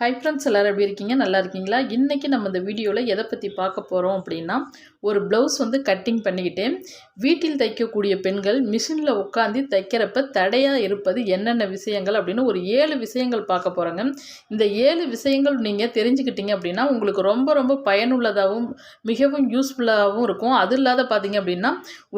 Hi friends எல்லோரும் எப்படி இருக்கீங்க? நல்லா இருக்கீங்களா? இன்றைக்கி நம்ம இந்த வீடியோவில் எதை பற்றி பார்க்க போகிறோம் அப்படின்னா ஒரு ப்ளவுஸ் வந்து கட்டிங் பண்ணிக்கிட்டு வீட்டில் தைக்கக்கூடிய பெண்கள் மிஷினில் உட்காந்து தைக்கிறப்ப தடையாக இருப்பது என்னென்ன விஷயங்கள் அப்படின்னு ஒரு ஏழு விஷயங்கள் பார்க்க போகிறோங்க இந்த ஏழு விஷயங்கள் நீங்கள் தெரிஞ்சுக்கிட்டீங்க அப்படின்னா உங்களுக்கு ரொம்ப ரொம்ப பயனுள்ளதாகவும் மிகவும் யூஸ்ஃபுல்லாகவும் இருக்கும். அது இல்லாத பார்த்தீங்க அப்படின்னா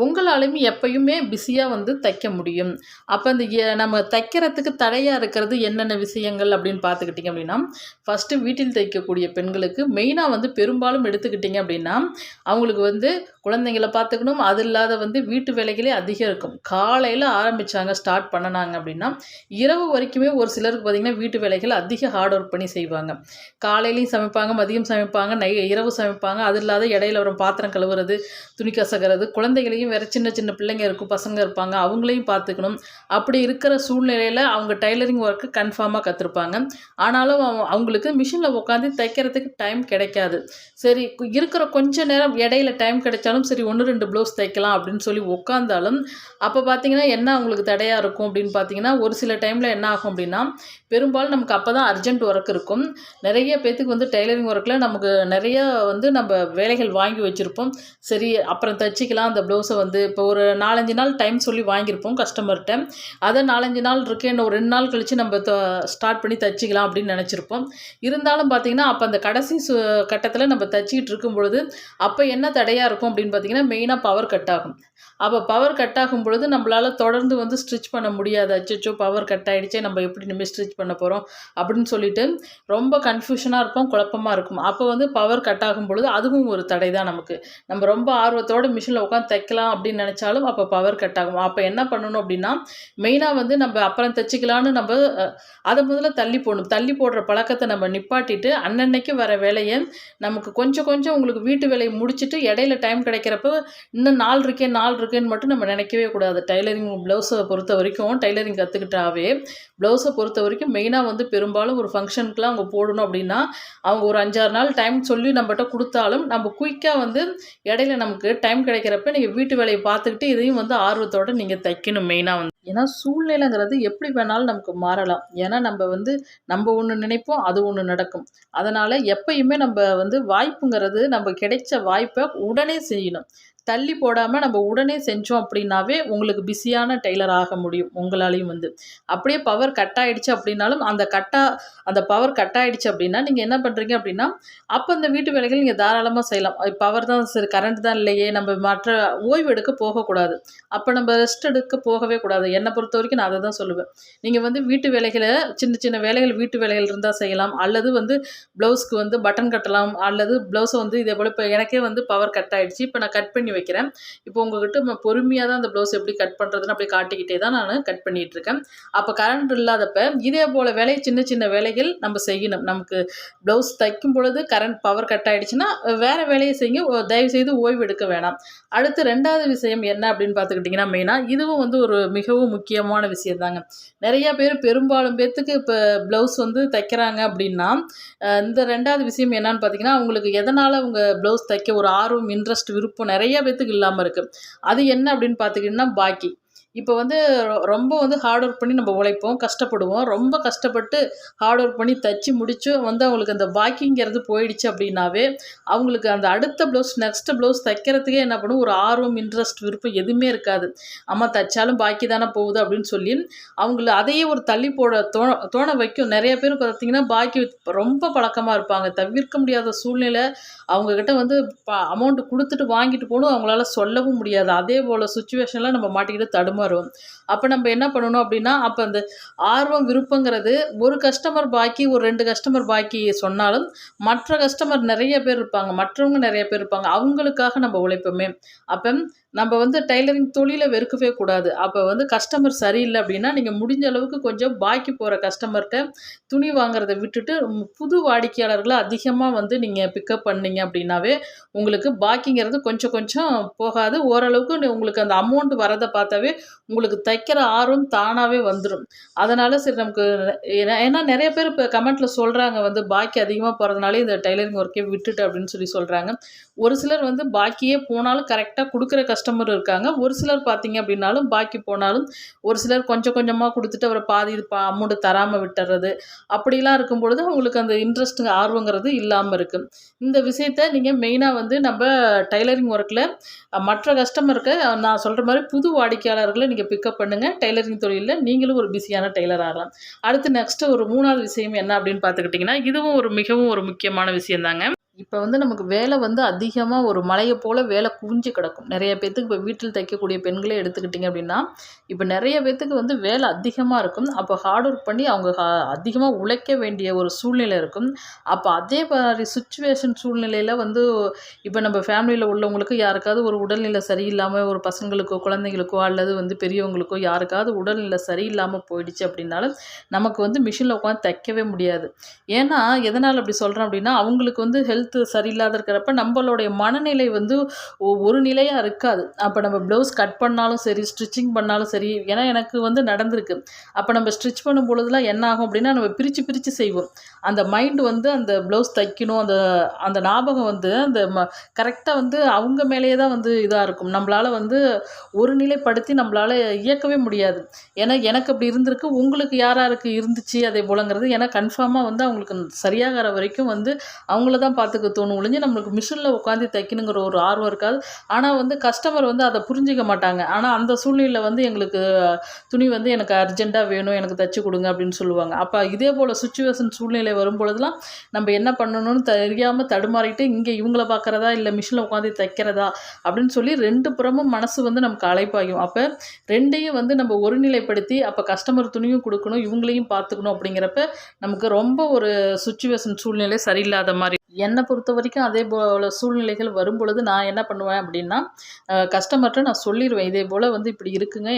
உங்களாலுமே எப்பயுமே பிஸியாக வந்து தைக்க முடியும். அப்போ இந்த நம்ம தைக்கிறதுக்கு தடையாக இருக்கிறது என்னென்ன விஷயங்கள் அப்படின்னு பார்த்துக்கிட்டிங்க அப்படின்னா ஃபஸ்ட்டு வீட்டில் தைக்கக்கூடிய பெண்களுக்கு மெயினாக வந்து பெரும்பாலும் எடுத்துக்கிட்டிங்க அப்படின்னா அவங்களுக்கு வந்து குழந்தைங்கள பார்த்துக்கணும். அது இல்லாத வந்து வீட்டு வேலைகளே அதிகம் இருக்கும். காலையில் ஆரம்பித்தாங்க ஸ்டார்ட் பண்ணினாங்க அப்படின்னா இரவு வரைக்குமே ஒரு சிலருக்கு பார்த்திங்கன்னா வீட்டு வேலைகள் அதிக ஹார்ட் ஒர்க் பண்ணி செய்வாங்க. காலையிலையும் சமைப்பாங்க மதியம் சமைப்பாங்க நை இரவு சமைப்பாங்க. அது இல்லாத இடையில வரும் பாத்திரம் கழுவுறது துணி கசகிறது குழந்தைகளையும் வேறு சின்ன சின்ன பிள்ளைங்க இருக்கும் பசங்க இருப்பாங்க அவங்களையும் பார்த்துக்கணும். அப்படி இருக்கிற சூழ்நிலையில் அவங்க டைலரிங் ஒர்க்கு கன்ஃபார்மாக கற்றுருப்பாங்க ஆனாலும் அவங்களுக்கு மிஷினில் உட்காந்து தைக்கிறதுக்கு டைம் கிடைக்காது. சரி இருக்கிற கொஞ்ச நேரம் இடையில டைம் கிடைச்சாலும் சரி ஒன்று ரெண்டு ப்ளவுஸ் தைக்கலாம் அப்படின்னு சொல்லி உட்காந்தாலும் அப்போ பார்த்தீங்கன்னா என்ன அவங்களுக்கு தடையாக இருக்கும் அப்படின்னு பார்த்தீங்கன்னா ஒரு சில டைமில் என்ன ஆகும் அப்படின்னா பெரும்பாலும் நமக்கு அப்போ தான் அர்ஜென்ட் ஒர்க் இருக்கும். நிறைய பேத்துக்கு வந்து டெய்லரிங் ஒர்க்கில் நமக்கு நிறைய வந்து நம்ம வேலைகள் வாங்கி வச்சுருப்போம். சரி அப்புறம் தச்சுக்கலாம் அந்த ப்ளவுஸை வந்து இப்போ ஒரு நாலஞ்சு நாள் டைம் சொல்லி வாங்கியிருப்போம் கஸ்டமர்கிட்ட அதை நாலஞ்சு நாள் இருக்கு இன்னும் ஒரு ரெண்டு நாள் கழித்து நம்ம ஸ்டார்ட் பண்ணி தச்சுக்கலாம் அப்படின்னு நினச்சிருப்போம். இருந்தாலும் பார்த்தீங்கன்னா அப்போ அந்த கடைசி சு கட்டத்தில் நம்ம தச்சிக்கிட்டு இருக்கும் பொழுது அப்போ என்ன தடையாக இருக்கும் அப்படின்னு பார்த்தீங்கன்னா மெயினாக பவர் கட் ஆகும். அப்போ பவர் கட் ஆகும் பொழுது நம்மளால் தொடர்ந்து வந்து ஸ்டிச் பண்ண முடியாது. அச்சோ பவர் கட் ஆகிடுச்சே நம்ம எப்படி நம்ம ஸ்டிச் பண்ண போகிறோம் அப்படின்னு சொல்லிட்டு ரொம்ப கன்ஃபியூஷனாக இருப்போம் குழப்பமாக இருக்கும். அப்போ வந்து பவர் கட் ஆகும் பொழுது அதுவும் ஒரு தடை தான் நமக்கு. நம்ம ரொம்ப ஆர்வத்தோட மிஷினில் உட்காந்து தைக்கலாம் அப்படின்னு நினச்சாலும் அப்போ பவர் கட் ஆகும். அப்போ என்ன பண்ணணும் அப்படின்னா மெயினாக வந்து நம்ம அப்புறம் தைச்சிக்கலான்னு நம்ம அதை முதல்ல தள்ளி போடணும். தள்ளி போடுற பழக்கத்தை நம்ம நிப்பாட்டிட்டு அன்னன்னைக்கு வர வேலையை நமக்கு கொஞ்சம் கொஞ்சம் உங்களுக்கு வீட்டு வேலையை முடிச்சுட்டு இடையில டைம் கிடைக்கிறப்ப இன்னும் நாள் இருக்கே நாள் இருக்கேன்னு மட்டும் நம்ம நினைக்கவே கூடாது. டைலரிங் ப்ளவுஸை பொறுத்த வரைக்கும் டைலரிங் கற்றுக்கிட்டாவே ப்ளவுஸை பொறுத்த வரைக்கும் மெயினாக வந்து பெரும்பாலும் ஒரு ஃபங்க்ஷனுக்குலாம் அவங்க போடணும் அப்படின்னா அவங்க ஒரு அஞ்சாறு நாள் டைம் சொல்லி நம்மகிட்ட கொடுத்தாலும் நம்ம குயிக்காக வந்து இடையில நமக்கு டைம் கிடைக்கிறப்ப நீங்கள் வீட்டு வேலையை பார்த்துக்கிட்டு இதையும் வந்து ஆர்வத்தோடு நீங்கள் தைக்கணும் மெயினாக வந்து. ஏன்னா சூழ்நிலைங்கிறது எப்படி வேணாலும் நமக்கு மாறலாம். ஏன்னா நம்ம வந்து நம்ம ஒன்று நினைப்போம் அது ஒன்று நடக்கும். அதனால் எப்பயுமே நம்ம வந்து வாய்ப்புங்கிறது நம்ம கிடைச்ச வாய்ப்பை உடனே செய்யணும். தள்ளி போடாமல் நம்ம உடனே செஞ்சோம் அப்படின்னாவே உங்களுக்கு பிஸியான டெய்லர் ஆக முடியும் உங்களாலையும் வந்து. அப்படியே பவர் கட் ஆகிடுச்சு அப்படின்னாலும் அந்த கட்டா அந்த பவர் கட் ஆகிடுச்சு அப்படின்னா நீங்கள் என்ன பண்ணுறீங்க அப்படின்னா அப்போ அந்த வீட்டு வேலைகள் நீங்கள் தாராளமாக செய்யலாம். பவர் தான் சரி கரண்ட் தான் இல்லையே நம்ம மற்ற ஓய்வு எடுக்க போகக்கூடாது. அப்போ நம்ம ரெஸ்ட் எடுக்க போகவே கூடாது. என்னை பொறுத்த வரைக்கும் நான் அதை தான் சொல்லுவேன். நீங்கள் வந்து வீட்டு வேலைகளை சின்ன சின்ன வேலைகள் வீட்டு வேலைகள் இருந்தால் செய்யலாம். அல்லது வந்து ப்ளவுஸ்க்கு வந்து பட்டன் கட்டலாம். அல்லது ப்ளவுஸை வந்து இதே போல் இப்போ எனக்கே வந்து பவர் கட் ஆகிடுச்சு இப்போ நான் கட் பண்ணி வைக்கிறேன். இப்போ உங்ககிட்ட பொறுமையாக தான் அந்த ப்ளவுஸ் எப்படி கட் பண்ணுறதுன்னு அப்படி காட்டிக்கிட்டே தான் நான் கட் பண்ணிகிட்டு இருக்கேன் அப்போ கரண்ட் இல்லாதப்ப இதே போல் வேலை சின்ன சின்ன வேலைகள் நம்ம செய்யணும். நமக்கு ப்ளவுஸ் தைக்கும் பொழுது கரண்ட் பவர் கட் ஆகிடுச்சுன்னா வேறு வேலையை செய்யுங்க. தயவுசெய்து தயவு செய்து ஓய்வு எடுக்க வேணாம். அடுத்து ரெண்டாவது விஷயம் என்ன அப்படின்னு பார்த்துக்கிட்டிங்கன்னா மெயினாக இதுவும் வந்து ஒரு மிகவும் முக்கியமான விஷயம் தாங்க நிறைய பேர் பெரும்பாலும் பேர்த்துக்கு இப்போ ப்ளவுஸ் வந்து தைக்கிறாங்க அப்படின்னா இந்த ரெண்டாவது விஷயம் என்னன்னு பார்த்தீங்கன்னா அவங்களுக்கு எதனால் அவங்க ப்ளவுஸ் தைக்க ஒரு ஆர்வம் இன்ட்ரெஸ்ட் விருப்பம் நிறைய பேத்துக்கு இல்லாமல் இருக்குது அது என்ன அப்படின்னு பார்த்துக்கிட்டிங்கன்னா பாக்கி இப்போ வந்து ரொ- ரொம்ப வந்து ஹார்ட் ஒர்க் பண்ணி நம்ம உழைப்போம் கஷ்டப்படுவோம். ரொம்ப கஷ்டப்பட்டு ஹார்ட் ஒர்க் பண்ணி தச்சு முடிச்சு வந்து அவங்களுக்கு அந்த பாக்கிங்கிறது போயிடுச்சு அப்படின்னாவே அவங்களுக்கு அந்த அடுத்த ப்ளவுஸ் நெக்ஸ்ட் ப்ளவுஸ் தைக்கிறதுக்கே என்ன பண்ணும்? ஒரு ஆர்வம் இன்ட்ரெஸ்ட் விருப்பம் எதுவுமே இருக்காது. அம்மா தைச்சாலும் பாக்கி தானே போகுது அப்படின்னு சொல்லி அவங்கள அதையே ஒரு தள்ளி போட தோண தோண வைக்கும். நிறைய பேர் பார்த்தீங்கன்னா பாக்கி ரொம்ப பழக்கமாக இருப்பாங்க. தவிர்க்க முடியாத சூழ்நிலை அவங்கக்கிட்ட வந்து அமௌண்ட் கொடுத்துட்டு வாங்கிட்டு போகணும். அவங்களால சொல்லவும் முடியாது. அதே போல் சுச்சுவேஷனில் நம்ம மாட்டிக்கிட்டு வரும். அப்போ நம்ம என்ன பண்ணணும் அப்படின்னா அப்போ அந்த ஆர்வம் விருப்பங்கிறது ஒரு கஸ்டமர் பாக்கி ஒரு ரெண்டு கஸ்டமர் பாக்கி சொன்னாலும் மற்ற கஸ்டமர் நிறைய பேர் இருப்பாங்க. மற்றவங்க நிறைய பேர் இருப்பாங்க. அவங்களுக்காக நம்ம உழைப்போமே. அப்போ நம்ம வந்து டைலரிங் தொழிலை வெறுக்கவே கூடாது. அப்போ வந்து கஸ்டமர் சரியில்லை அப்படின்னா நீங்கள் முடிஞ்ச அளவுக்கு கொஞ்சம் பாக்கி போகிற கஸ்டமர்கிட்ட துணி வாங்குறதை விட்டுட்டு புது வாடிக்கையாளர்களை அதிகமாக வந்து நீங்கள் பிக்கப் பண்ணீங்க அப்படின்னாவே உங்களுக்கு பாக்கிங்கிறது கொஞ்சம் கொஞ்சம் போகாது. ஓரளவுக்கு உங்களுக்கு அந்த அமௌண்ட் வரதை பார்த்தாவே உங்களுக்கு வைக்கிற ஆர்வம் தானாகவே வந்துடும் அதனால் சரி நமக்கு ஏன்னா ஏன்னா நிறைய பேர் இப்போ கமெண்ட்டில் சொல்கிறாங்க வந்து பாக்கி அதிகமாக போகிறதுனாலே இந்த டைலரிங் ஒர்க்கே விட்டுட்டு அப்படின்னு சொல்லி சொல்கிறாங்க ஒரு சிலர் வந்து பாக்கியே போனாலும் கரெக்டாக கொடுக்குற கஸ்டமர் இருக்காங்க. ஒரு சிலர் பார்த்தீங்க அப்படின்னாலும் பாக்கி போனாலும் ஒரு சிலர் கொஞ்சம் கொஞ்சமாக கொடுத்துட்டு அவரை பாதி இது பா அமௌண்ட்டு தராமல் விட்டுறது. அப்படிலாம் இருக்கும் பொழுது அவங்களுக்கு அந்த இன்ட்ரெஸ்ட்டுங்க ஆர்வங்கிறது இல்லாமல் இருக்குது இந்த விஷயத்த நீங்கள் மெயினாக வந்து நம்ம டைலரிங் ஒர்க்கில் மற்ற கஸ்டமருக்கு நான் சொல்கிற மாதிரி புது வாடிக்கையாளர்களை நீங்கள் பிக்கப் பண்ணுங்கள் டெய்லரிங் தொழிலில் நீங்களும் ஒரு பிஸியான டெய்லர் ஆகலாம். அடுத்து நெக்ஸ்ட்டு ஒரு மூணாவது விஷயம் என்ன அப்படின்னு பார்த்துக்கிட்டிங்கன்னா இதுவும் ஒரு மிகவும் ஒரு முக்கியமான விஷயந்தாங்க இப்போ வந்து நமக்கு வேலை வந்து அதிகமாக ஒரு மலையை போல் வேலை குவிஞ்சு கிடக்கும். நிறைய பேர்த்துக்கு இப்போ வீட்டில் தைக்கக்கூடிய பெண்களே எடுத்துக்கிட்டிங்க அப்படின்னா இப்போ நிறைய பேர்த்துக்கு வந்து வேலை அதிகமாக இருக்கும். அப்போ ஹார்ட் ஒர்க் பண்ணி அவங்க அதிகமாக உழைக்க வேண்டிய ஒரு சூழ்நிலை இருக்கும். அப்போ அதே மாதிரி சுச்சுவேஷன் சூழ்நிலையில் வந்து இப்போ நம்ம ஃபேமிலியில் உள்ளவங்களுக்கு யாருக்காவது ஒரு உடல்நிலை சரியில்லாமல் ஒரு பசங்களுக்கோ குழந்தைங்களுக்கோ அல்லது வந்து பெரியவங்களுக்கோ யாருக்காவது உடல்நிலை சரியில்லாமல் போயிடுச்சு அப்படின்னாலும் நமக்கு வந்து மிஷினில் உட்காந்து தைக்கவே முடியாது. ஏன்னா எதனால் அப்படி சொல்கிறேன் அப்படின்னா அவங்களுக்கு வந்து ஹெல்த் சரியில்லாத இருக்கிறப்ப நம்மளுடைய மனநிலை வந்து ஒ- ஒரு நிலையாக இருக்காது. அப்போ நம்ம ப்ளவுஸ் கட் பண்ணாலும் சரி ஸ்டிச்சிங் பண்ணாலும் சரி ஏன்னா எனக்கு வந்து நடந்திருக்கு. அப்போ நம்ம ஸ்டிச் பண்ணும் பொழுதுலாம் என்ன ஆகும் அப்படின்னா நம்ம பிரித்து பிரித்து செய்வோம். அந்த மைண்டு வந்து அந்த ப்ளவுஸ் தைக்கணும் அந்த அந்த ஞாபகம் வந்து அந்த ம கரெக்டாக வந்து அவங்க மேலேயே தான் வந்து இதாக இருக்கும். நம்மளால் வந்து ஒரு நிலைப்படுத்தி நம்மளால் இயக்கவே முடியாது. ஏன்னா எனக்கு அப்படி இருந்திருக்கு உங்களுக்கு யார் யாருக்கு இருந்துச்சு அதே போலங்கிறது ஏன்னா கன்ஃபார்மாக வந்து அவங்களுக்கு சரியாகிற வரைக்கும் வந்து அவங்கள தான் பார்த்துக்க தோணும். ஒழிஞ்சு நம்மளுக்கு மிஷினில் உட்காந்து தைக்கணுங்கிற ஒரு ஆர்வம் இருக்காது. ஆனால் வந்து கஸ்டமர் வந்து அதை புரிஞ்சிக்க மாட்டாங்க. ஆனால் அந்த சூழ்நிலையில் வந்து எங்களுக்கு துணி வந்து எனக்கு அர்ஜெண்ட்டாக வேணும் எனக்கு தைச்சி கொடுங்க அப்படின்னு சொல்லுவாங்க. அப்போ இதே போல் சுச்சுவேஷன் சூழ்நிலை வரும் பொழுதுலாம் நம்ம என்ன பண்ணணும்னு தெரியாமல் தடுமாறிட்டு இங்கே இவங்கள பார்க்குறதா? இல்லை மிஷினில் உட்காந்து தைக்கிறதா? அப்படின்னு சொல்லி ரெண்டு புறமும் மனசு வந்து நமக்கு அழைப்பாகும் அப்போ ரெண்டையும் வந்து நம்ம ஒருநிலைப்படுத்தி அப்போ கஸ்டமர் துணியும் கொடுக்கணும் இவங்களையும் பார்த்துக்கணும் அப்படிங்கிறப்ப நமக்கு ரொம்ப ஒரு சுச்சுவேஷன் சூழ்நிலை சரியில்லாத மாதிரி. என்னை பொறுத்த வரைக்கும் அதே போல் சூழ்நிலைகள் வரும் பொழுது நான் என்ன பண்ணுவேன் அப்படின்னா கஸ்டமர்கிட்ட நான் சொல்லிடுவேன் இதே போல் வந்து இப்படி இருக்குங்க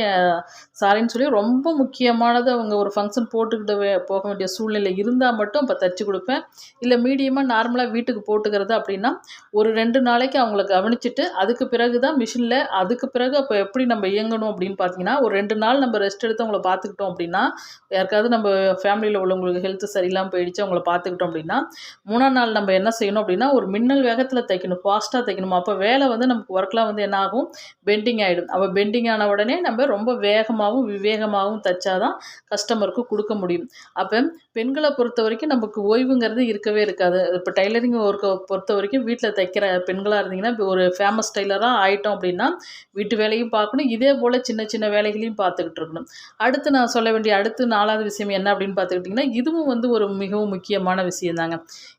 சாரின்னு சொல்லி ரொம்ப முக்கியமானது அவங்க ஒரு ஃபங்க்ஷன் போட்டுக்கிட்டு போக வேண்டிய சூழ்நிலை இருந்தால் மட்டும் இப்போ தச்சு கொடுப்பேன். இல்லை மீடியமாக நார்மலாக வீட்டுக்கு போட்டுக்கிறது அப்படின்னா ஒரு ரெண்டு நாளைக்கு அவங்கள கவனிச்சுட்டு அதுக்கு பிறகு தான் மிஷினில் அதுக்கு பிறகு அப்போ எப்படி நம்ம இயங்கணும் அப்படின்னு பார்த்தீங்கன்னா ஒரு ரெண்டு நாள் நம்ம ரெஸ்ட் எடுத்து அவங்கள பார்த்துக்கிட்டோம் அப்படின்னா யாருக்காவது நம்ம ஃபேமிலியில் உள்ளவங்களுக்கு ஹெல்த் சரியில்லாமல் போயிடுச்சு அவங்கள பார்த்துக்கிட்டோம் அப்படின்னா மூணாம் நாள் நம்ம என்ன செய்யணும்? அப்படின்னா ஒரு மின்னல் வேகத்தில் தைக்கணும் ஃபாஸ்ட்டாக தைக்கணும்? அப்போ வேலை வந்து நமக்கு ஒர்க்லாம் வந்து என்ன ஆகும்? பெண்டிங் ஆகிடும் அப்போ பெண்டிங் ஆன உடனே நம்ம ரொம்ப வேகமாகவும் விவேகமாகவும் தைச்சாதான் கஸ்டமருக்கு கொடுக்க முடியும். அப்போ பெண்களை பொறுத்த வரைக்கும் நமக்கு ஓய்வுங்கிறது இருக்கவே இருக்காது. இப்போ டைலரிங் ஒர்க்கை பொறுத்த வரைக்கும் வீட்டில் தைக்கிற பெண்களாக இருந்தீங்கன்னா இப்போ ஒரு ஃபேமஸ் டைலராக ஆகிட்டோம் அப்படின்னா வீட்டு வேலையும் பார்க்கணும். இதே போல் சின்ன சின்ன வேலைகளையும் பார்த்துக்கிட்டு இருக்கணும். அடுத்து நான் சொல்ல வேண்டிய அடுத்து நாலாவது விஷயம் என்ன அப்படின்னு பார்த்துக்கிட்டிங்கன்னா இதுவும் வந்து ஒரு மிகவும் முக்கியமான விஷயம் தாங்க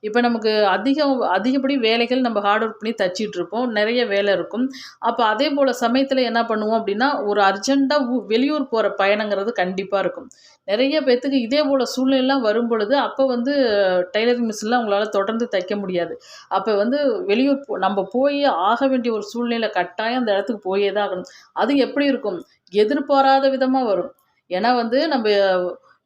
இப்போ நமக்கு அதிக அதிகம் அதிகப்படி வேலைகள் நம்ம ஹார்ட் ஒர்க் பண்ணி தச்சிட்டு இருப்போம். நிறைய வேலை இருக்கும். அப்போ அதே போல் சமயத்தில் என்ன பண்ணுவோம் அப்படின்னா ஒரு அர்ஜெண்ட்டாக வெளியூர் போகிற பயணங்கிறது கண்டிப்பாக இருக்கும். நிறைய பேர்த்துக்கு இதே போல் சூழ்நிலைலாம் வரும் பொழுது அப்போ வந்து டைலரிங் மிஷினில் அவங்களால தொடர்ந்து தைக்க முடியாது. அப்போ வந்து வெளியூர் போ நம்ம போய் ஆக வேண்டிய ஒரு சூழ்நிலை கட்டாயம் அந்த இடத்துக்கு போயே தான் ஆகணும். அது எப்படி இருக்கும்? எதிர்பாராத விதமாக வரும். ஏன்னா வந்து நம்ம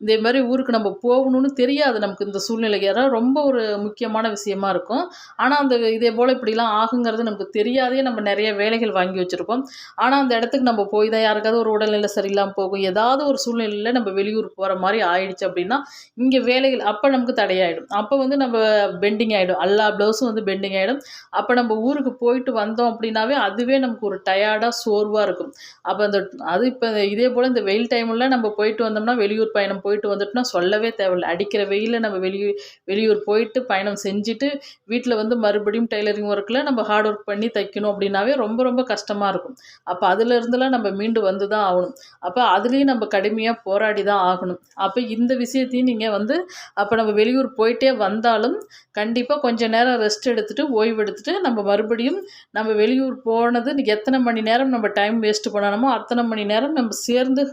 இதே மாதிரி ஊருக்கு நம்ம போகணும்னு தெரியாது நமக்கு இந்த சூழ்நிலை யாராவது ரொம்ப ஒரு முக்கியமான விஷயமா இருக்கும். ஆனால் அந்த இதே போல் இப்படிலாம் ஆகுங்கிறது நமக்கு தெரியாதே நம்ம நிறைய வேலைகள் வாங்கி வச்சுருப்போம் ஆனால் அந்த இடத்துக்கு நம்ம போய் தான் யாருக்காவது ஒரு உடல்நிலை சரியில்லாமல் போகும். ஏதாவது ஒரு சூழ்நிலையில் நம்ம வெளியூர் போகிற மாதிரி ஆயிடுச்சு அப்படின்னா இங்கே வேலைகள் அப்போ நமக்கு தடையாயிடும். அப்போ வந்து நம்ம பெண்டிங் ஆகிடும் எல்லா ப்ளவுஸும் வந்து பெண்டிங் ஆகிடும் அப்போ நம்ம ஊருக்கு போயிட்டு வந்தோம் அப்படின்னாவே அதுவே நமக்கு ஒரு டயர்டாக சோர்வாக இருக்கும். அப்போ அந்த அது இப்போ இதே போல் இந்த வெயில் டைமில் நம்ம போயிட்டு வந்தோம்னா வெளியூர் பயணம் போயிட்டு வந்துட்டோம்னா சொல்லவே தேவையில்லை. அடிக்கிற வெயிலில் நம்ம வெளியூர் வெளியூர் போயிட்டு பயணம் செஞ்சுட்டு வீட்டில் வந்து மறுபடியும் டெய்லரிங் ஒர்க்கில் நம்ம ஹார்ட் ஒர்க் பண்ணி தைக்கணும் அப்படின்னாவே ரொம்ப ரொம்ப கஷ்டமாக இருக்கும். அப்போ அதுலேருந்துலாம் நம்ம மீண்டு வந்து தான் ஆகணும். அப்போ அதுலேயும் நம்ம கடுமையாக போராடி தான் ஆகணும். அப்போ இந்த விஷயத்தையும் நீங்கள் வந்து அப்போ நம்ம வெளியூர் போயிட்டே வந்தாலும் கண்டிப்பாக கொஞ்சம் நேரம் ரெஸ்ட் எடுத்துகிட்டு ஓய்வு எடுத்துகிட்டு நம்ம மறுபடியும் நம்ம வெளியூர் போனது எத்தனை மணி நேரம் நம்ம டைம் வேஸ்ட்டு பண்ணணுமோ அத்தனை மணி நேரம் நம்ம சேர்ந்து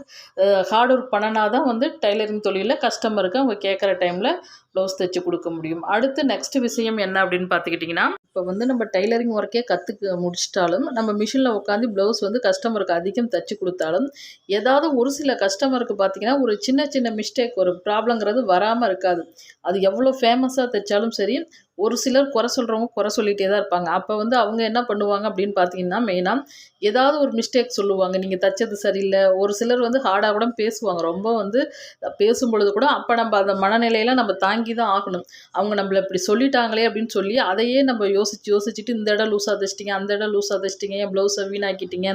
ஹார்ட் ஒர்க் பண்ணனா தான் வந்து டெய்லரிங் தொழிலில் கஸ்டமருக்கு அவங்க கேட்குற டைமில் ப்ளவுஸ் தைச்சு கொடுக்க முடியும். அடுத்து நெக்ஸ்ட் விஷயம் என்ன அப்படின்னு பார்த்துக்கிட்டிங்கன்னா இப்போ வந்து நம்ம டைலரிங் ஒர்க்கே கற்றுக்க முடிச்சிட்டாலும் நம்ம மிஷினில் உட்காந்து ப்ளவுஸ் வந்து கஸ்டமருக்கு அதிகம் தைச்சு கொடுத்தாலும் ஏதாவது ஒரு சில கஸ்டமருக்கு பார்த்தீங்கன்னா ஒரு சின்ன சின்ன மிஸ்டேக் ஒரு ப்ராப்ளங்கிறது வராமல் இருக்காது. அது எவ்வளோ ஃபேமஸாக தைச்சாலும் சரி ஒரு சிலர் குறை சொல்கிறவங்க குறை சொல்லிகிட்டே தான் இருப்பாங்க. அப்போ வந்து அவங்க என்ன பண்ணுவாங்க அப்படின்னு பார்த்தீங்கன்னா மெயினாக ஏதாவது ஒரு மிஸ்டேக் சொல்லுவாங்க. நீங்கள் தச்சது சரியில்லை. ஒரு சிலர் வந்து ஹார்டாக கூட பேசுவாங்க. ரொம்ப வந்து பேசும்பொழுது கூட அப்போ நம்ம அந்த மனநிலையில் நம்ம தாங்கி தான் ஆகணும். அவங்க நம்மளை இப்படி சொல்லிட்டாங்களே அப்படின்னு சொல்லி அதையே நம்ம யோசிச்சு யோசிச்சுட்டு இந்த இடம் லூஸாக தைச்சிட்டிங்க அந்த இடம் லூஸாக தைச்சிட்டிங்க என் ப்ளவுஸை வீணாக்கிட்டீங்க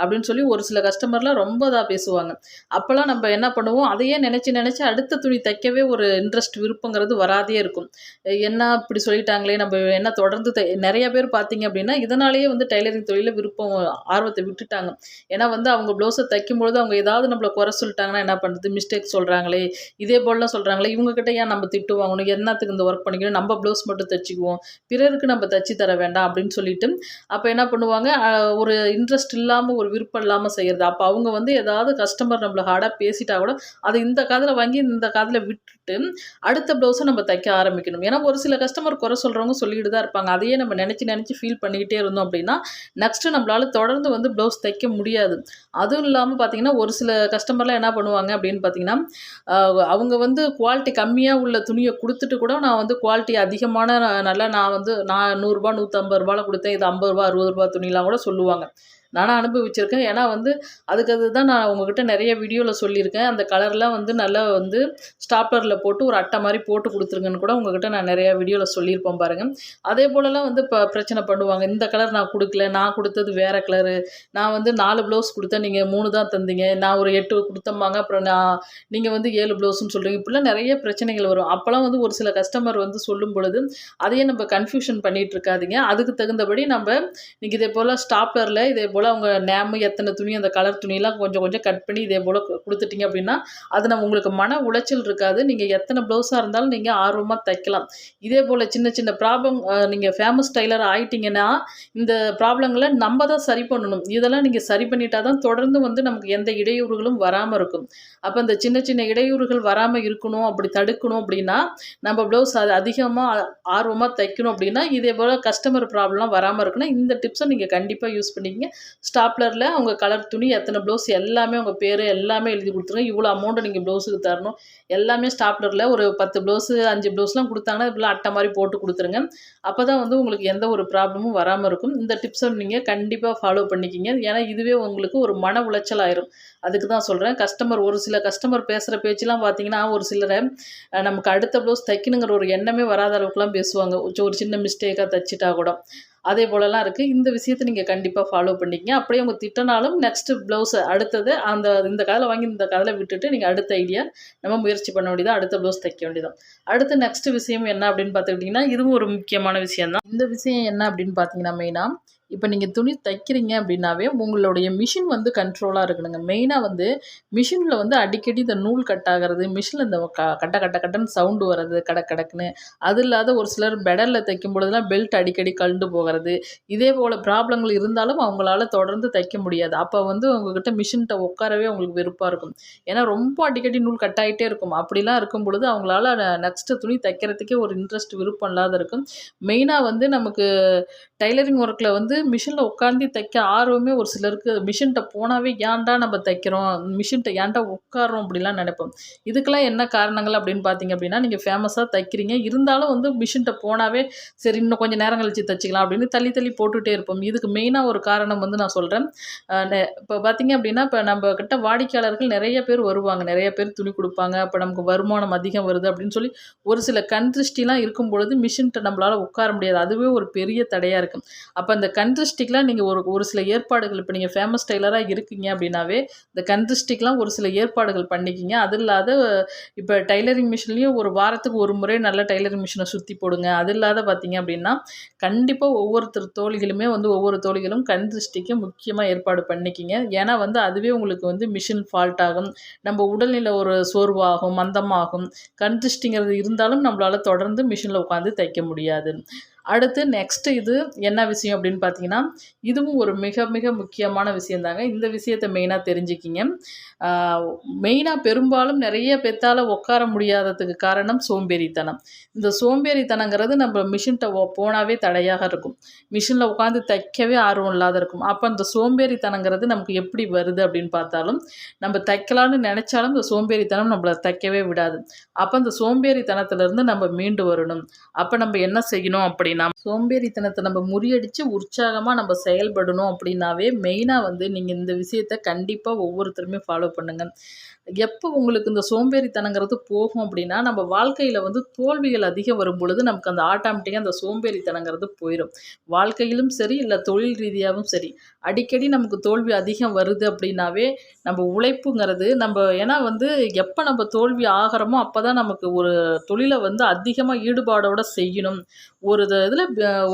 அப்படின்னு சொல்லி ஒரு சில கஸ்டமர்லாம் ரொம்ப இதாக பேசுவாங்க. அப்போல்லாம் நம்ம என்ன பண்ணுவோம்? அதையே நினச்சி நினச்சி அடுத்த துணி தைக்கவே ஒரு இன்ட்ரெஸ்ட் விருப்பங்கிறது வராதே இருக்கும். என்ன இப்படி சொல்லிட்டாங்களே? நம்ம என்ன தொடர்ந்து தை நிறைய பேர் பார்த்தீங்க அப்படின்னா இதனாலேயே வந்து டைலரிங் தொழிலில் விருப்பம் ஆர்வத்தை விட்டுட்டாங்க. ஏன்னா வந்து அவங்க ப்ளவுஸை தைக்கும்பொழுது அவங்க ஏதாவது நம்மளை குறை சொல்லிட்டாங்கன்னா என்ன பண்ணுறது மிஸ்டேக் சொல்கிறாங்களே இதே போலலாம் சொல்கிறாங்களே இவங்ககிட்ட ஏன் நம்ம திட்டு உனக்கு என்னத்துக்கு இந்த ஒர்க் பண்ணிக்கணும்? நம்ம ப்ளவுஸ் மட்டும் தைச்சிக்குவோம். பிறருக்கு நம்ம தைச்சி தர வேண்டாம் அப்படின்னு சொல்லிட்டு. அப்போ என்ன பண்ணுவாங்க ஒரு இன்ட்ரெஸ்ட் இல்லாமல் ஒரு விருப்பம் இல்லாமல் செய்கிறது அப்போ அவங்க வந்து ஏதாவது கஸ்டமர் நம்மளை ஹார்டாக பேசிட்டா கூட அதை இந்த காதில் வாங்கி இந்த காதில் விட்டுட்டு அடுத்த ப்ளவுஸை நம்ம தைக்க ஆரம்பிக்கணும். ஏன்னா ஒரு சில கஸ்டமர் குறை சொல்கிறவங்க சொல்லிட்டு தான் இருப்பாங்க. அதையே நம்ம நினச்சி நினச்சி ஃபீல் பண்ணிக்கிட்டே இருந்தோம் அப்படின்னா நெக்ஸ்ட்டு நம்மளால் தொடர்ந்து வந்து ப்ளவுஸ் தைக்க முடியாது. அதுவும் இல்லாமல் பார்த்தீங்கன்னா ஒரு சில கஸ்டமர்லாம் என்ன பண்ணுவாங்க அப்படின்னு பார்த்தீங்கன்னா அவங்க வந்து குவாலிட்டி கம்மியாக உள்ள துணி துணியை கொடுத்துட்டு கூட நான் வந்து குவாலிட்டி அதிகமான நல்லா நான் வந்து நான் நூறுரூபா நூற்றம்பது ரூபாயில் கொடுத்தேன். இது ஐம்பது ரூபா அறுபது ரூபா துணிலாம் கூட சொல்லுவாங்க. நானும் அனுபவிச்சிருக்கேன். ஏன்னா வந்து அதுக்கு அதுதான் நான் உங்ககிட்ட நிறைய வீடியோவில் சொல்லியிருக்கேன். அந்த கலர்லாம் வந்து நல்லா வந்து ஸ்டாப்லரில் போட்டு ஒரு அட்டை மாதிரி போட்டு கொடுத்துருங்கன்னு கூட உங்ககிட்ட நான் நிறைய வீடியோவில் சொல்லியிருப்போம் பாருங்கள் அதே போலலாம் வந்து இப்போ பிரச்சனை பண்ணுவாங்க. இந்த கலர் நான் கொடுக்கல நான் கொடுத்தது வேறு கலரு நான் வந்து நாலு ப்ளவுஸ் கொடுத்தேன் நீங்கள் மூணு தான் தந்தீங்க. நான் ஒரு எட்டு கொடுத்தம்பாங்க அப்புறம் நான் நீங்கள் வந்து ஏழு ப்ளவுஸ்னு சொல்கிறீங்க இப்படிலாம் நிறைய பிரச்சனைகள் வரும். அப்போல்லாம் வந்து ஒரு சில கஸ்டமர் வந்து சொல்லும் பொழுது அதையே நம்ம கன்ஃபியூஷன் பண்ணிகிட்டு இருக்காதீங்க. அதுக்கு தகுந்தபடி நம்ம நீங்கள் இதே போல் ஸ்டாப்லரில் இதே போல் அவங்க நேமு எத்தனை துணி அந்த கலர் துணியெல்லாம் கொஞ்சம் கொஞ்சம் கட் பண்ணி இதே போல் கொடுத்துட்டீங்க அப்படின்னா அது நம்ம உங்களுக்கு மன உளைச்சல் இருக்காது. நீங்கள் எத்தனை ப்ளவுஸாக இருந்தாலும் நீங்கள் ஆர்வமாக தைக்கலாம். இதே போல் சின்ன சின்ன ப்ராப்ளம் நீங்கள் ஃபேமஸ் டைலர் ஆகிட்டிங்கன்னா இந்த ப்ராப்ளங்களை நம்ம தான் சரி பண்ணணும். இதெல்லாம் நீங்கள் சரி பண்ணிட்டா தான் தொடர்ந்து வந்து நமக்கு எந்த இடையூறுகளும் வராமல் இருக்கும். அப்போ இந்த சின்ன சின்ன இடையூறுகள் வராமல் இருக்கணும் அப்படி தடுக்கணும் அப்படின்னா நம்ம ப்ளவுஸ் அது அதிகமாக ஆர்வமாக தைக்கணும் அப்படின்னா இதே போல் கஸ்டமர் ப்ராப்ளம்லாம் வராமல் இருக்குன்னா இந்த டிப்ஸை நீங்கள் கண்டிப்பாக யூஸ் பண்ணிக்கிங்க. ஸ்டாப்லரில் அவங்க கலர் துணி எத்தனை ப்ளவுஸ் எல்லாமே உங்கள் பேர் எல்லாமே எழுதி கொடுத்துருங்க. இவ்வளோ அமௌண்ட்டை நீங்கள் ப்ளவுஸுக்கு தரணும். எல்லாமே ஸ்டாப்லரில் ஒரு பத்து ப்ளவுஸு அஞ்சு ப்ளவுஸ்லாம் கொடுத்தாங்கன்னா இப்படிலாம் அட்டை மாதிரி போட்டு கொடுத்துருங்க. அப்போ தான் வந்து உங்களுக்கு எந்த ஒரு ப்ராப்ளமும் வராமல் இருக்கும். இந்த டிப்ஸை நீங்கள் கண்டிப்பாக ஃபாலோ பண்ணிக்கிங்க. ஏன்னா இதுவே உங்களுக்கு ஒரு மன உளைச்சல் ஆயிரும். அதுக்கு தான் சொல்கிறேன் கஸ்டமர் ஒரு சில கஸ்டமர் பேசுகிற பேச்செலாம் பார்த்தீங்கன்னா ஒரு சிலரை நமக்கு அடுத்த ப்ளவுஸ் தைக்கணுங்கிற ஒரு எண்ணமே வராத அளவுக்குலாம் பேசுவாங்க. ஒரு சின்ன மிஸ்டேக்காக தைச்சிட்டா கூட. அதே போலலாம் இருக்குது இந்த விஷயத்தை நீங்கள் கண்டிப்பாக ஃபாலோ பண்ணிக்கங்க. அப்படியே உங்கள் திட்டனாலும் நெக்ஸ்ட்டு ப்ளவுஸை அடுத்தது அந்த இந்த காதில் வாங்கி இந்த காதில் விட்டுட்டு நீங்கள் அடுத்த ஐடியா நம்ம முயற்சி பண்ண வேண்டியதான் அடுத்த ப்ளவுஸ் தைக்க வேண்டியதான் அடுத்த நெக்ஸ்ட் விஷயம் என்ன அப்படின்னு பார்த்துக்கிட்டிங்கன்னா இதுவும் ஒரு முக்கியமான விஷயம் தான் இந்த விஷயம் என்ன அப்படின்னு பார்த்தீங்கன்னா மெயினாக இப்போ நீங்கள் துணி தைக்கிறீங்க அப்படின்னாவே உங்களுடைய மிஷின் வந்து கண்ட்ரோலாக இருக்கணுங்க. மெயினாக வந்து மிஷினில் வந்து அடிக்கடி இந்த நூல் கட் ஆகிறது மிஷினில் இந்த க கட்ட கட்ட கட்டன்னு சவுண்டு வர்றது கடக் கடக்குன்னு. அது இல்லாத ஒரு சிலர் பெடலில் தைக்கும் பொழுதுலாம் பெல்ட் அடிக்கடி கழண்டு போகிறது. இதே போல் ப்ராப்ளங்கள் இருந்தாலும் அவங்களால தொடர்ந்து தைக்க முடியாது. அப்போ வந்து உங்ககிட்ட மிஷின்கிட்ட உட்காரவே அவங்களுக்கு வெறுப்பாக இருக்கும். ஏன்னா ரொம்ப அடிக்கடி நூல் கட் ஆகிட்டே இருக்கும். அப்படிலாம் இருக்கும் பொழுது அவங்களால நெக்ஸ்ட்டு துணி தைக்கிறதுக்கே ஒரு இன்ட்ரெஸ்ட் விருப்பம் இல்லாத இருக்கும். மெயினாக வந்து நமக்கு டைலரிங் ஒர்க்கில் வந்து மிஷினில் உட்காந்து தைக்க ஆர்வமே ஒரு சிலருக்கு. மிஷின்கிட்ட போனாவே ஏன்டா நம்ம தைக்கிறோம்? மிஷின்கிட்ட ஏன்டா உட்காறோம் அப்படிலாம் நினைப்போம். இதுக்கெல்லாம் என்ன காரணங்கள் அப்படின்னு பார்த்தீங்க அப்படின்னா நீங்கள் ஃபேமஸாக தைக்கிறீங்க. இருந்தாலும் வந்து மிஷின்கிட்ட போனாவே சரி இன்னும் கொஞ்சம் நேரம் கழிச்சு தைச்சிக்கலாம் அப்படின்னு தள்ளி தள்ளி போட்டுகிட்டே இருப்போம். இதுக்கு மெயினாக ஒரு காரணம் வந்து நான் சொல்கிறேன் இப்போ பார்த்தீங்க அப்படின்னா இப்போ நம்ம கிட்ட வாடிக்கையாளர்கள் நிறைய பேர் வருவாங்க. நிறைய பேர் துணி கொடுப்பாங்க. இப்போ நமக்கு வருமானம் அதிகம் வருது அப்படின்னு சொல்லி ஒரு சில கண் திருஷ்டிலாம் இருக்கும் பொழுது மிஷின்கிட்ட நம்மளால் உட்கார முடியாது. அதுவே ஒரு பெரிய தடையாக இருக்குது இருக்கும். அப்போ அந்த கண் திருஷ்டிக்கெலாம் நீங்கள் ஒரு ஒரு சில ஏற்பாடுகள் இப்போ நீங்கள் ஃபேமஸ் டெய்லராக இருக்கீங்க அப்படின்னாவே இந்த கண் திருஷ்டிக்கெலாம் ஒரு சில ஏற்பாடுகள் பண்ணிக்கிங்க. அது இல்லாத இப்போ டைலரிங் மிஷின்லேயும் ஒரு வாரத்துக்கு ஒரு முறை நல்ல டைலரிங் மிஷினை சுற்றி போடுங்க. அது இல்லாத பார்த்தீங்க அப்படின்னா கண்டிப்பாக ஒவ்வொருத்தர் தோழிகளுமே வந்து ஒவ்வொரு தோழிகளும் கண் திருஷ்டிக்கு முக்கியமாக ஏற்பாடு பண்ணிக்கிங்க. ஏன்னா வந்து அதுவே உங்களுக்கு வந்து மிஷின் ஃபால்ட் ஆகும். நம்ம உடல்நிலை ஒரு சோர்வாகும் மந்தமாகும். கண் திருஷ்டிங்கிறது இருந்தாலும் நம்மளால் தொடர்ந்து மிஷினில் உட்காந்து தைக்க முடியாது. அடுத்து நெக்ஸ்ட்டு இது என்ன விஷயம் அப்படின்னு பார்த்தீங்கன்னா இதுவும் ஒரு மிக மிக முக்கியமான விஷயந்தாங்க இந்த விஷயத்தை மெயினாக தெரிஞ்சுக்கிங்க. மெயினாக பெரும்பாலும் நிறைய பெத்தால் உட்கார முடியாததுக்கு காரணம் சோம்பேறித்தனம். இந்த சோம்பேறித்தனங்கிறது நம்ம மிஷின்கிட்ட போனாவே தடையாக இருக்கும். மிஷினில் உட்காந்து தைக்கவே ஆர்வம் இல்லாத இருக்கும். அப்போ அந்த சோம்பேறித்தனங்கிறது நமக்கு எப்படி வருது அப்படின்னு பார்த்தாலும் நம்ம தைக்கலான்னு நினச்சாலும் இந்த சோம்பேறித்தனம் நம்மளை தைக்கவே விடாது. அப்போ அந்த சோம்பேறித்தனத்திலேருந்து நம்ம மீண்டு வரணும். அப்போ நம்ம என்ன செய்யணும் அப்படின்னா சோம்பேறித்தனத்தை நம்ம முறியடித்து உற்சாகமாக நம்ம செயல்படணும் அப்படின்னாவே மெயினாக வந்து நீங்கள் இந்த விஷயத்த கண்டிப்பாக ஒவ்வொருத்தருமே ஃபாலோ பண்ணுங்கள் எப்போ உங்களுக்கு இந்த சோம்பேறித்தனங்கிறது போகும் அப்படின்னா நம்ம வாழ்க்கையில் வந்து தோல்விகள் அதிகம் வரும் பொழுது நமக்கு அந்த ஆட்டோமேட்டிக்காக அந்த சோம்பேறித்தனங்கிறது போயிடும் வாழ்க்கையிலும் சரி இல்லை தொழில் ரீதியாகவும் சரி அடிக்கடி நமக்கு தோல்வி அதிகம் வருது அப்படின்னாவே நம்ம உழைப்புங்கிறது நம்ம ஏன்னா வந்து எப்போ நம்ம தோல்வி ஆகிறோமோ அப்போ தான் நமக்கு ஒரு தொழிலை வந்து அதிகமாக ஈடுபாடோடு செய்யணும். ஒரு இதில்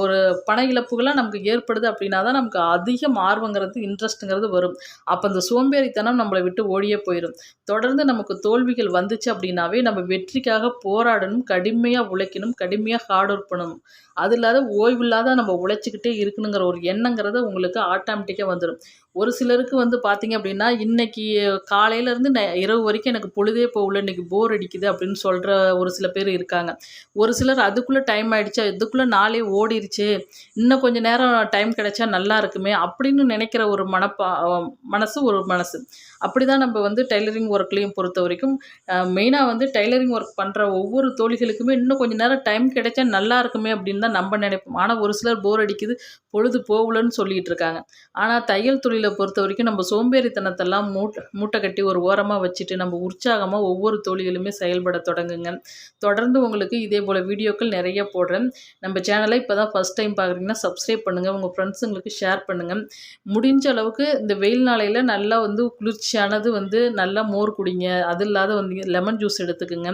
ஒரு பண இழப்புகள்லாம் நமக்கு ஏற்படுது அப்படின்னா தான் நமக்கு அதிகம் ஆர்வங்கிறது இன்ட்ரெஸ்ட்டுங்கிறது வரும். அப்போ அந்த சோம்பேறித்தனம் நம்மளை விட்டு ஓடியே போயிடும் தொடர்ந்து நமக்கு தோல்விகள் வந்துச்சு அப்படின்னாவே நம்ம வெற்றிக்காக போராடணும் கடுமையாக உழைக்கணும் கடுமையாக ஹார்ட் ஒர்க் பண்ணணும். அது இல்லாத ஓய்வில்லாத நம்ம உழைச்சிக்கிட்டே இருக்கணுங்கிற ஒரு எண்ணங்கிறது உங்களுக்கு ஆட்டோமேட்டிக்காக வந்துடும் ஒரு சிலருக்கு வந்து பார்த்திங்க அப்படின்னா இன்றைக்கி காலையிலேருந்து ந இரவு வரைக்கும் எனக்கு பொழுதே போகல இன்றைக்கி போர் அடிக்குது அப்படின்னு சொல்கிற ஒரு சில பேர் இருக்காங்க. ஒரு சிலர் அதுக்குள்ளே டைம் ஆகிடுச்சா இதுக்குள்ளே நாளே ஓடிருச்சு இன்னும் கொஞ்சம் நேரம் டைம் கிடைச்சா நல்லா இருக்குமே அப்படின்னு நினைக்கிற ஒரு மனப்பா மனசு ஒரு மனசு. அப்படி தான் நம்ம வந்து டைலரிங் ஒர்க்லேயும் பொறுத்த வரைக்கும் மெயினாக வந்து டைலரிங் ஒர்க் பண்ணுற ஒவ்வொரு தோழிகளுக்குமே இன்னும் கொஞ்சம் நேரம் டைம் கிடைச்சா நல்லா இருக்குமே அப்படின்னு தான் நம்ம நினைப்போம். ஆனால் ஒரு சிலர் போர் அடிக்குது பொழுது போகலன்னு சொல்லிகிட்டு இருக்காங்க. ஆனால் தையல் தொழிலை பொறுத்த வரைக்கும் நம்ம சோம்பேறித்தனத்தெல்லாம் மூட்டை மூட்டை கட்டி ஒரு ஓரமாக வச்சுட்டு நம்ம உற்சாகமாக ஒவ்வொரு தொழிலுமே செயல்பட தொடங்குங்க. தொடர்ந்து உங்களுக்கு இதே போல் வீடியோக்கள் நிறைய போடுறேன். நம்ம சேனலை இப்போ தான் ஃபஸ்ட் டைம் பார்க்குறீங்கன்னா சப்ஸ்கிரைப் பண்ணுங்கள் உங்கள் ஃப்ரெண்ட்ஸுங்களுக்கு ஷேர் பண்ணுங்கள் முடிஞ்ச அளவுக்கு இந்த வெயில் நாளையில் நல்லா வந்து குளிர்ச்சி குளிர்ச்சியானது வந்து நல்லா மோர் குடிங்க. அது இல்லாத வந்து லெமன் ஜூஸ் எடுத்துக்கோங்க.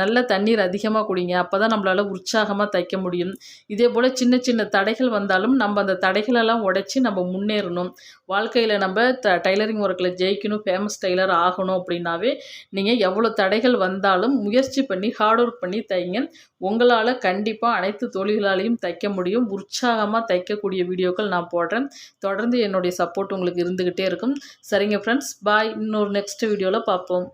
நல்ல தண்ணீர் அதிகமாக குடிங்க. அப்போ தான் நம்மளால் உற்சாகமாக தைக்க முடியும். இதே போல் சின்ன சின்ன தடைகள் வந்தாலும் நம்ம அந்த தடைகளெல்லாம் உடைச்சி நம்ம முன்னேறணும். வாழ்க்கையில் நம்ம த டைலரிங் ஒர்க்கில் ஜெயிக்கணும் ஃபேமஸ் டைலர் ஆகணும் அப்படின்னாவே நீங்கள் எவ்வளோ தடைகள் வந்தாலும் முயற்சி பண்ணி ஹார்ட் ஒர்க் பண்ணி தைங்க. உங்களால் கண்டிப்பாக அனைத்து தொழில்களாலையும் தைக்க முடியும். உற்சாகமாக தைக்கக்கூடிய வீடியோக்கள் நான் போடுறேன். தொடர்ந்து என்னுடைய சப்போர்ட் உங்களுக்கு இருந்துக்கிட்டே இருக்கும். சரிங்க ஃப்ரெண்ட்ஸ் பாய் இன்னொரு நெக்ஸ்ட் வீடியோவில் பார்ப்போம்.